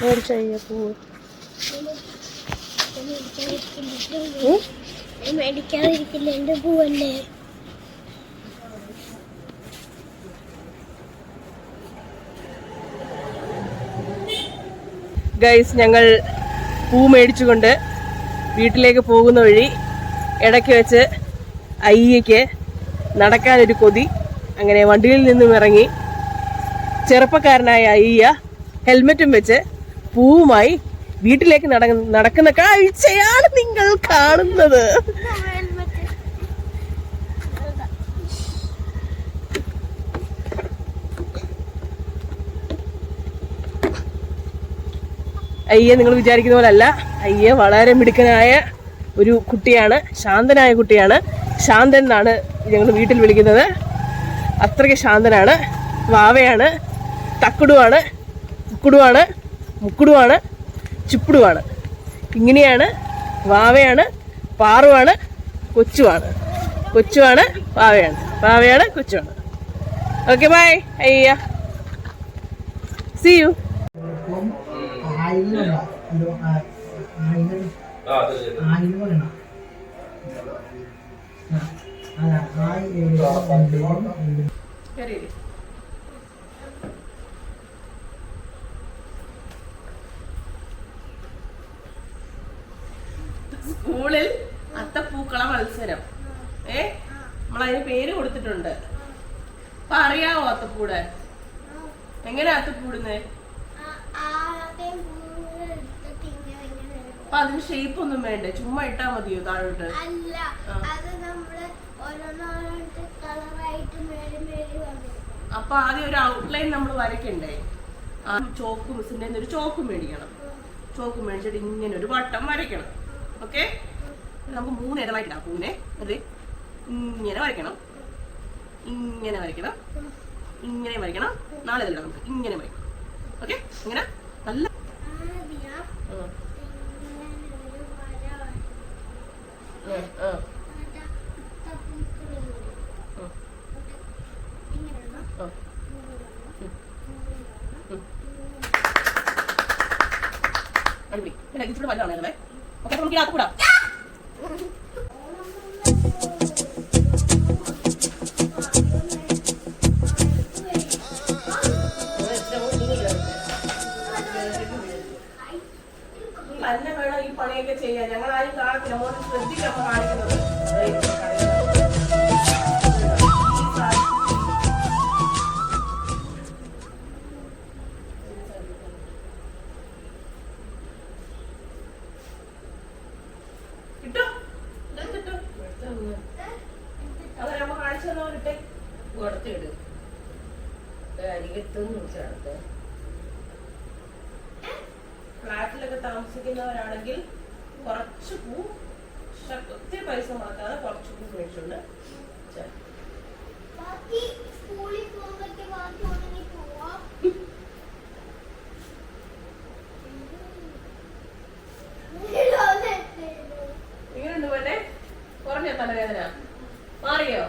മേടിച്ചയ്യ പൂവ് മേടിക്കാതിരിക്കില്ല എന്റെ പൂവല്ലേ? ഗൈസ് ഞങ്ങൾ പൂ മേടിച്ചുകൊണ്ട് വീട്ടിലേക്ക് പോകുന്ന വഴി ഇടയ്ക്ക് വെച്ച് അയ്യയ്ക്ക് നടക്കാനൊരു കൊതി. അങ്ങനെ വണ്ടിയിൽ നിന്നും ഇറങ്ങി ചെറുപ്പക്കാരനായ അയ്യ ഹെൽമെറ്റും വെച്ച് പൂവുമായി വീട്ടിലേക്ക് നടക്കുന്ന കാഴ്ചയാണ് നിങ്ങൾ കാണുന്നത്. അയ്യ നിങ്ങൾ വിചാരിക്കുന്ന പോലെ അല്ല അയ്യെ വളരെ മിടുക്കനായ ഒരു കുട്ടിയാണ് ശാന്തനായ കുട്ടിയാണ്. ശാന്തൻ എന്നാണ് ഞങ്ങൾ വീട്ടിൽ വിളിക്കുന്നത്. അത്രയ്ക്ക് ശാന്തനാണ്. വാവയാണ് തക്കുടുവാണ് കുക്കുടുവാണ് മുക്കുടുവാണ് ചുപ്പിടുവാണ്. ഇങ്ങനെയാണ് വാവയാണ് പാറുവാണ് കൊച്ചുവാണ്. കൊച്ചുവാണ് വാവയാണ്. വാവയാണ് കൊച്ചുവാണ്. ഓക്കെ ബൈ അയ്യ സി യു പറയണം അല്ല രണ്ടും സ്കൂളിൽ അത്തപ്പൂക്കള മത്സരം ഏ നമ്മളതിന് പേര് കൊടുത്തിട്ടുണ്ട് അപ്പൊ അറിയാവോ അത്തപ്പൂടെ എങ്ങനെ അത്തപ്പൂടുന്നേ ആദ്യം പൂവ് എടുത്തിട്ട് ഇങ്ങനെ ഇങ്ങനെ ഇടും. അപ്പൊ അതിന് ഷേപ്പ് ഒന്നും വേണ്ട. ചുമ്മാ ഇട്ടാ മതിയോ താഴോട്ട്? അല്ല. അത് നമ്മൾ ഓരോന്നോരോട്ട് കളറായിട്ട് അപ്പൊ ആദ്യം ഒരു ഔട്ട്ലൈൻ നമ്മൾ വരയ്ക്കണ്ടേ? ആ ചോക്ക് മിസ്സിന്റെ ഒരു ചോക്ക് മേടിക്കണം. ചോക്ക് മേടിച്ചിട്ട് ഇങ്ങനെ ഒരു വട്ടം വരയ്ക്കണം. ഓക്കെ? നമുക്ക് മൂന്ന് ഇടമായിട്ടിടാം. പൂവിനെ അതെ ഇങ്ങനെ വരയ്ക്കണം. ഇങ്ങനെ വരയ്ക്കണം. ഇങ്ങനെ വരയ്ക്കണം. നാളെ ഇതിലിടാം നമുക്ക്. ഇങ്ങനെ വരയ്ക്കണം. ഓക്കെ? ഇങ്ങനെ. കാണിച്ചു തന്നവരിട്ടെ കൊടുത്തിട് ചേർത്ത് ഫ്ലാറ്റിലൊക്കെ താമസിക്കുന്നവരാണെങ്കിൽ കുറച്ച് പൂ ഒത്തിരി പൈസ മുടക്കാതെ കുറച്ച് പൂ മേടിച്ചുകൊണ്ട് ഇങ്ങനെ പോലെ കുറഞ്ഞോ തലവേദന. മാറിയോ?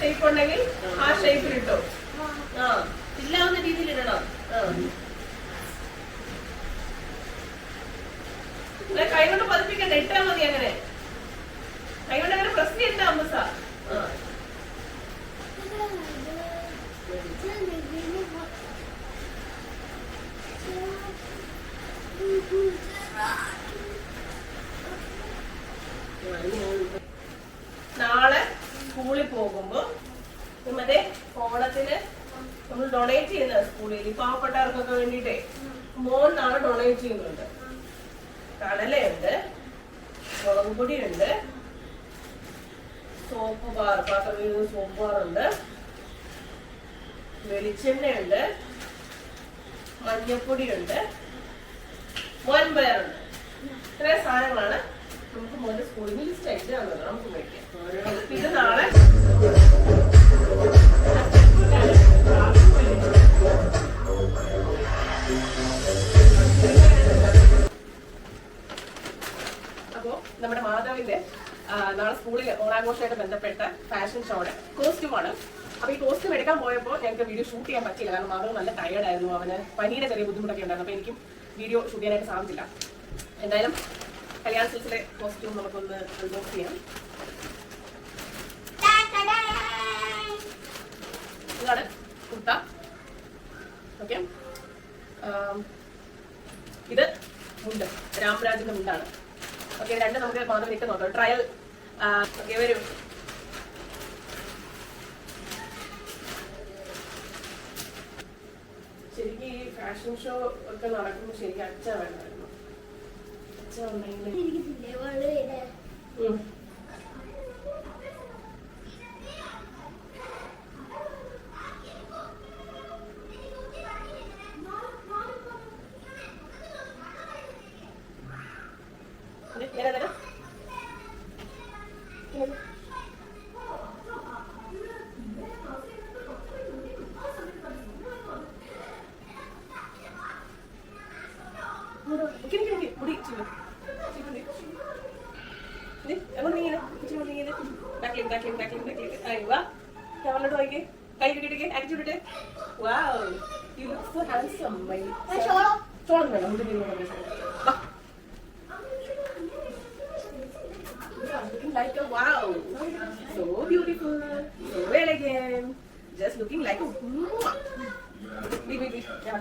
ഷേപ്പ് ഉണ്ടെങ്കിൽ ആ ഷേപ്പിൽ ഇട്ടോ. ആ ഇല്ലാവുന്ന രീതിയിൽ ഇടണം. കൈ കൊണ്ട് പതിപ്പിക്കണ്ട ഇട്ടാ മതി അങ്ങനെ. കൈകൊണ്ട് അങ്ങനെ പ്രസ് ചെയ്യുന്നുണ്ട് കടലയുണ്ട് മുളക് പൊടിയുണ്ട് സോപ്പ് ബാർ പാത്രം കഴുകുന്ന സോപ്പ് ബാർ ഉണ്ട് വെളിച്ചെണ്ണയുണ്ട് മഞ്ഞപ്പൊടിയുണ്ട് വൻപയറുണ്ട് ഇത്രയും സാധനങ്ങളാണ് നമുക്ക് മോന്റെ സ്കൂളിൽ ലിസ്റ്റ് അയച്ചു തന്നത്. നമുക്ക് മേടിക്കാം ഇത് നാളെ ആ, നാളെ സ്കൂളിൽ ഓണാഘോഷമായിട്ട് ബന്ധപ്പെട്ട ഫാഷൻ ഷോയുടെ കോസ്റ്റ്യൂമാണ് അപ്പൊ ഈ കോസ്റ്റ്യൂം എടുക്കാൻ പോയപ്പോൾ ഞങ്ങൾക്ക് വീഡിയോ ഷൂട്ട് ചെയ്യാൻ പറ്റില്ല കാരണം മാധവ് നല്ല ടയേർഡ് ആയിരുന്നു. അവന് പനിയുടെ ചെറിയ ബുദ്ധിമുട്ടൊക്കെ ഉണ്ടായിരുന്നു. അപ്പൊ എനിക്കും വീഡിയോ ഷൂട്ട് ചെയ്യാനായിട്ട് സാധിച്ചില്ല. എന്തായാലും കല്യാൺ സിൽസിലെ കോസ്റ്റ്യൂം നമുക്കൊന്ന് അൺബോക്സ് ചെയ്യാം. ഇതാണ് കുർത്ത. ഓക്കെ ഇത് മുണ്ട്. രാംരാജിന്റെ മുണ്ടാണ്. ഓക്കെ രണ്ട് നമുക്ക് മാത്രം നിൽക്ക് നോക്കാം. ട്രയൽ ഓക്കെ വരും. ശരിക്കും ഈ ഫാഷൻ ഷോ ഒക്കെ നടക്കുമ്പോൾ ശരിക്കും അച്ഛ വേണമായിരുന്നു. അച്ഛ ഉണ്ടെങ്കിൽ ഇങ്ങനെ. Looking like a wow. So beautiful, so elegant, just looking like a. Wait, wait, wait. Yeah,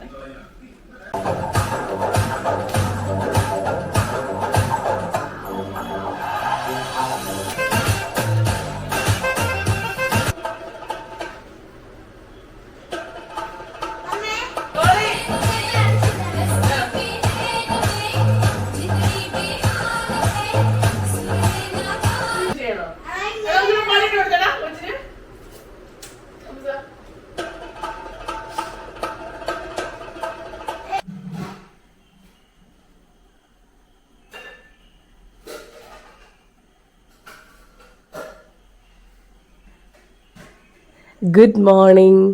good morning.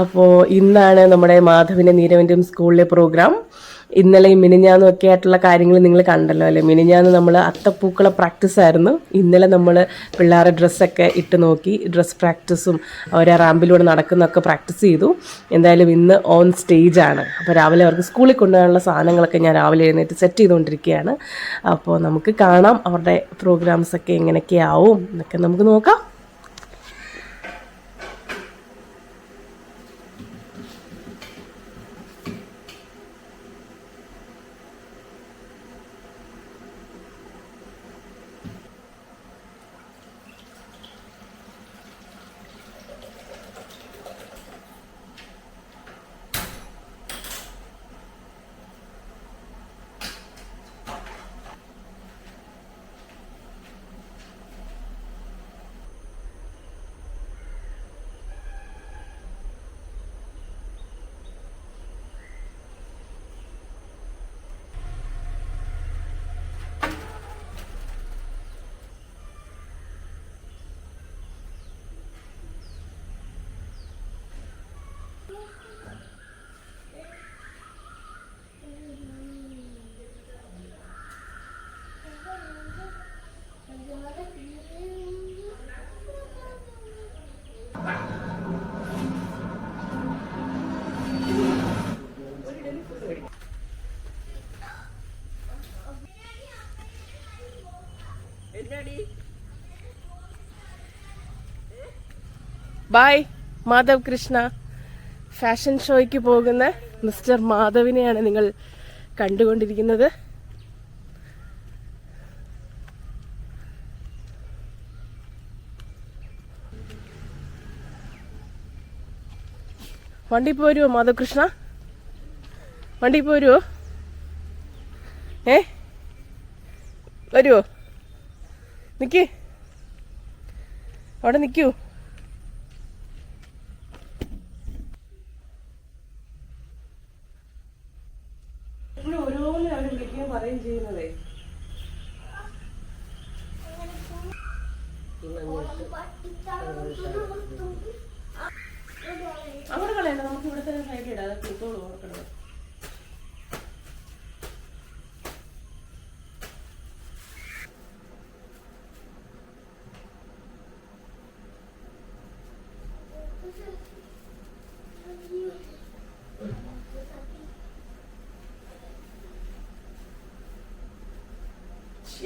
അപ്പോൾ ഇന്നാണ് നമ്മുടെ മാധവിന്റെ നീരവന്റെയും സ്കൂളിലെ പ്രോഗ്രാം. ഇന്നലെയും മിനിഞ്ഞാന്നും ഒക്കെ ആയിട്ടുള്ള കാര്യങ്ങൾ നിങ്ങൾ കണ്ടല്ലോ അല്ലേ? മിനിഞ്ഞാന്ന് നമ്മൾ അത്തപ്പൂക്കള പ്രാക്ടീസ് ആയിരുന്നു. ഇന്നലെ നമ്മൾ പിള്ളേരുടെ ഡ്രസ്സൊക്കെ ഇട്ട് നോക്കി ഡ്രസ്സ് പ്രാക്ടീസും അവരെ റാമ്പിലൂടെ നടക്കുന്നൊക്കെ പ്രാക്ടീസ് ചെയ്തു. എന്തായാലും ഇന്ന് ഓൺ സ്റ്റേജാണ് അപ്പോൾ രാവിലെ അവർക്ക് സ്കൂളിൽ കൊണ്ടുപോകാനുള്ള സാധനങ്ങളൊക്കെ ഞാൻ രാവിലെ എഴുന്നേറ്റ് സെറ്റ് ചെയ്തുകൊണ്ടിരിക്കുകയാണ്. അപ്പോൾ നമുക്ക് കാണാം അവരുടെ പ്രോഗ്രാംസൊക്കെ എങ്ങനെയൊക്കെ ആവും. എന്നൊക്കെ നമുക്ക് നോക്കാം. ബായ് മാധവ് കൃഷ്ണ. ഫാഷൻ ഷോയ്ക്ക് പോകുന്ന മിസ്റ്റർ മാധവിനെയാണ് നിങ്ങൾ കണ്ടുകൊണ്ടിരിക്കുന്നത്. വണ്ടി പോരുവോ മാധവ് കൃഷ്ണ? വണ്ടി പോരുവോ? ഏ? വരുവോ? നിക്ക്. അവിടെ നിൽക്കൂ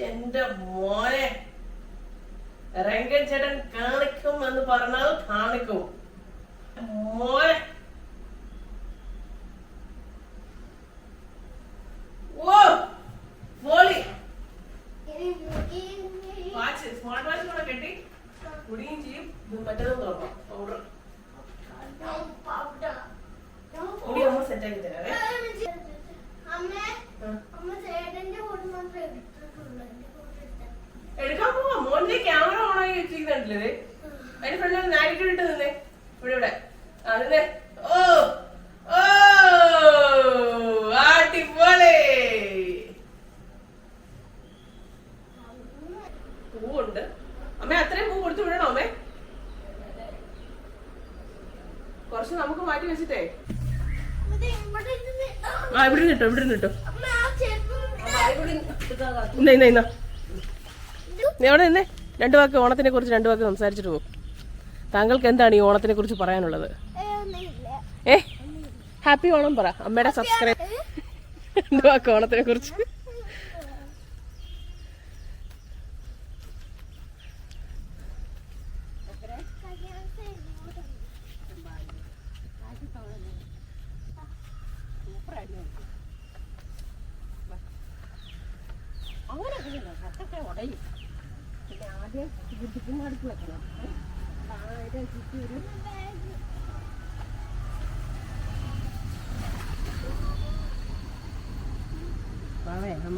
എന്റെ മോനെ. രംഗൻ ചേട്ടൻ കാണിക്കും എന്ന് പറഞ്ഞാൽ കാണിക്കും. മോനെ ഓ മോളി വാച്ച് സ്മാർട്ട് വാച്ച് കൂടെ കെട്ടി കുടിയും ചെയ്യും ഇത് മറ്റേതും തുറക്കാം പൗഡർ കുടി നമ്മൾ സെറ്റ് ആക്കി തരാവേ അമ്മ ആ. അമ്മ ചേട്ടന്റെ ഫോട്ടോ മാത്രമേ എടുത്തിട്ടുള്ളൂ എന്റെ ഫോട്ടോ എടുത്ത എടുക്കാൻ പോവാ മോന്റെ ക്യാമറ ഓൺ ആക്കി വെച്ചിരിക്കുന്നുണ്ടല്ലേ അതിന്റെ ഫ്രണ്ടിൽ നാരിട്ട് ഇട്ട് നിന്നേ ഇവിടെ ഇവിടെ ആ നിന്നേ ഓ ഓ അടിപൊളി പൂവുണ്ട് അമ്മ അത്രയും പൂ കൊടുത്തു വിടണോ അമ്മേ കുറച്ച് നമുക്ക് മാറ്റി വെച്ചിട്ടേ ഇത് ഇവിടെ ഇരുന്ന് ആ ഇവിടെ നിട്ടോ ഇവിടെ നിട്ടോ ഇന്ന ഇന്ന ഇന്ന. നീ അവിടെ നിന്നേ? രണ്ടു വാക്ക് ഓണത്തിനെ കുറിച്ച് രണ്ടു വാക്ക് സംസാരിച്ചിട്ട് പോകും താങ്കൾക്ക് എന്താണ് ഈ ഓണത്തിനെ കുറിച്ച് പറയാനുള്ളത്? ഏ ഹാപ്പി ഓണം പറ. അമ്മയുടെ സബ്സ്ക്രൈബ് രണ്ടു വാക്ക് ഓണത്തിനെ കുറിച്ച്.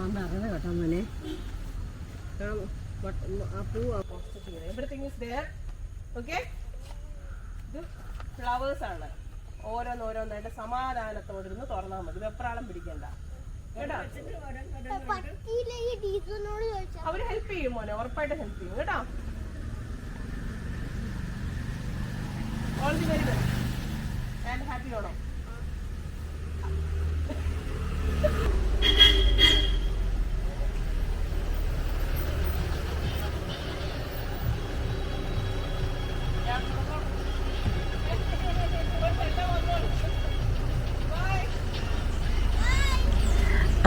എവറിത്തിങ് കേട്ടോ മോനെ. ഫ്ലവേഴ്സ് ആണ്. ഓരോന്നോരോന്നായിട്ട് സമാധാനത്തോടിരുന്ന് തുറന്നാൽ മതി. വെപ്രാളം പിടിക്കണ്ട. കേട്ടോ? അവർ ഹെൽപ്പ് ചെയ്യും മോനെ. ഉറപ്പായിട്ട് ഹെൽപ്പ് ചെയ്യും. കേട്ടോ? All very best and happy Onam.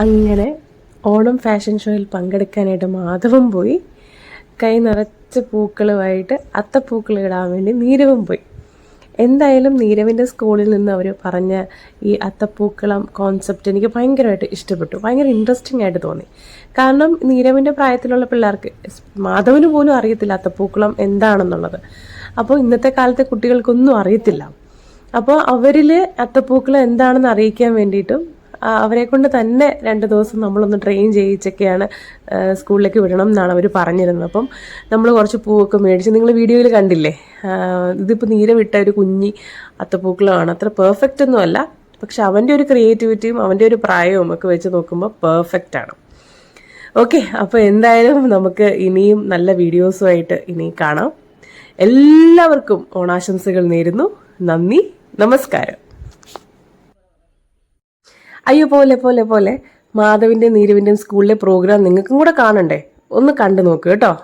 അങ്ങനെ ഓണം ഫാഷൻ ഷോയിൽ പങ്കെടുക്കാനായിട്ട് മാധവം പോയി. കൈ നിറച്ച പൂക്കളുമായിട്ട് അത്തപ്പൂക്കൾ ഇടാൻ വേണ്ടി നീരവും പോയി. എന്തായാലും നീരവിന്റെ സ്കൂളിൽ നിന്ന് അവർ പറഞ്ഞ ഈ അത്തപ്പൂക്കളം കോൺസെപ്റ്റ് എനിക്ക് ഭയങ്കരമായിട്ട് ഇഷ്ടപ്പെട്ടു. ഭയങ്കര ഇൻട്രസ്റ്റിംഗ് ആയിട്ട് തോന്നി. കാരണം നീരവിന്റെ പ്രായത്തിലുള്ള പിള്ളേർക്ക് മാധവന് പോലും അറിയത്തില്ല അത്തപ്പൂക്കളം എന്താണെന്നുള്ളത്. അപ്പോൾ ഇന്നത്തെ കാലത്തെ കുട്ടികൾക്കൊന്നും അറിയത്തില്ല. അപ്പോൾ അവരിൽ അത്തപ്പൂക്കളം എന്താണെന്ന് അറിയിക്കാൻ വേണ്ടിയിട്ടും അവരെ കൊണ്ട് തന്നെ രണ്ട് ദിവസം നമ്മളൊന്ന് ട്രെയിൻ ചെയ്യിച്ചൊക്കെയാണ് സ്കൂളിലേക്ക് വിടണം എന്നാണ് അവർ പറഞ്ഞിരുന്നത്. അപ്പം നമ്മൾ കുറച്ച് പൂവൊക്കെ മേടിച്ച് നിങ്ങൾ വീഡിയോയിൽ കണ്ടില്ലേ? ഇതിപ്പോൾ നീര വിട്ട ഒരു കുഞ്ഞി അത്തപ്പൂക്കളാണ്. അത്ര പെർഫെക്റ്റ് ഒന്നും അല്ല. പക്ഷെ അവന്റെ ഒരു ക്രിയേറ്റിവിറ്റിയും അവന്റെ ഒരു പ്രായവും ഒക്കെ വെച്ച് നോക്കുമ്പോൾ പെർഫെക്റ്റ് ആണ്. ഓക്കെ അപ്പോൾ എന്തായാലും നമുക്ക് ഇനിയും നല്ല വീഡിയോസുമായിട്ട് ഇനി കാണാം. എല്ലാവർക്കും ഓണാശംസകൾ നേരുന്നു. നന്ദി നമസ്കാരം. അയ്യോ പോലെ പോലെ പോലെ. മാധവിന്റെയും നീരുവിന്റെയും സ്കൂളിലെ പ്രോഗ്രാം നിങ്ങൾക്കും കൂടെ കാണണ്ടേ? ഒന്ന് കണ്ടു നോക്ക് കേട്ടോ.